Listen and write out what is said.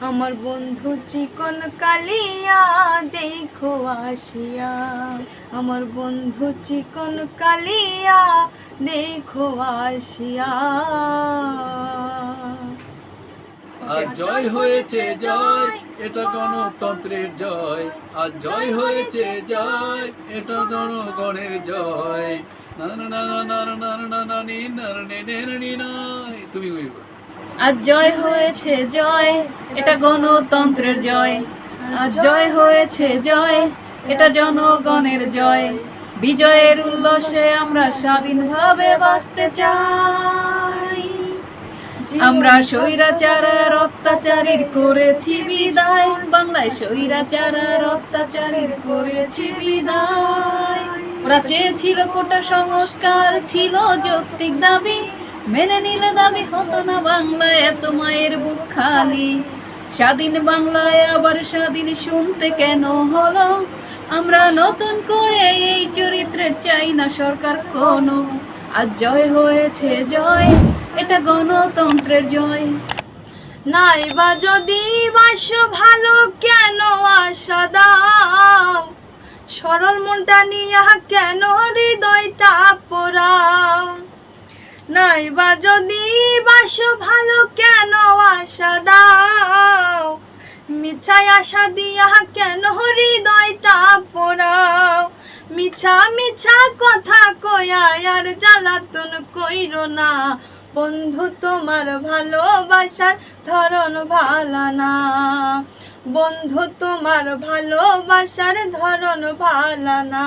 আমার বন্ধু চিকন কালিয়া দেখো আসিয়া আমার বন্ধু চিকন কালিয়া দেখো আসিয়া আর জয় হয়েছে জয় এটা গণতন্ত্রের জয় আর জয় হয়েছে জয় এটা জনগণের জয় না না না না না না না না না নি না নে নে নে নি। তুমি বলবে আজ জয় হয়েছে, জয়। এটা গণতন্ত্রের জয়। আজ জয় হয়েছে, জয়। এটা জনগণের জয়। বিজয়ের উল্লাসে আমরা স্বাধীনভাবে বাঁচতে চাই। আমরা স্বৈরাচারের অত্যাচারীর করেছি বিদায়। বাংলায় স্বৈরাচারের অত্যাচারীর করেছি বিদায়। ওরা চেয়েছিল কোটা সংস্কার, ছিল যৌক্তিক দাবি। মেনে নিলে দাবি হতো না বাংলায় এত মায়ের বুক খালি। স্বাধীন বাংলায় আবার স্বাধীন শুনতে কেন হলো? আমরা নতুন করে এই চরিত্রের চাই না সরকার কোনো। আজ জয় হয়েছে, জয়, এটা গণতন্ত্রের জয়। নাই বা যদি বাস ভালো, কেন আশা দাও? সরল মনটা নিয়া কেন হৃদয়টা নাই বা যদি বাস ভালো কেন আশা দাও? মিছাই আশা দিয়া কেন হৃদয়টা পোড়াও? মিছা মিছা কথা কয়া আর জ্বালাতন কইর না। বন্ধু, তোমার ভালোবাসার ধরন ভালা না। বন্ধু, তোমার ভালোবাসার ধরন ভালা না।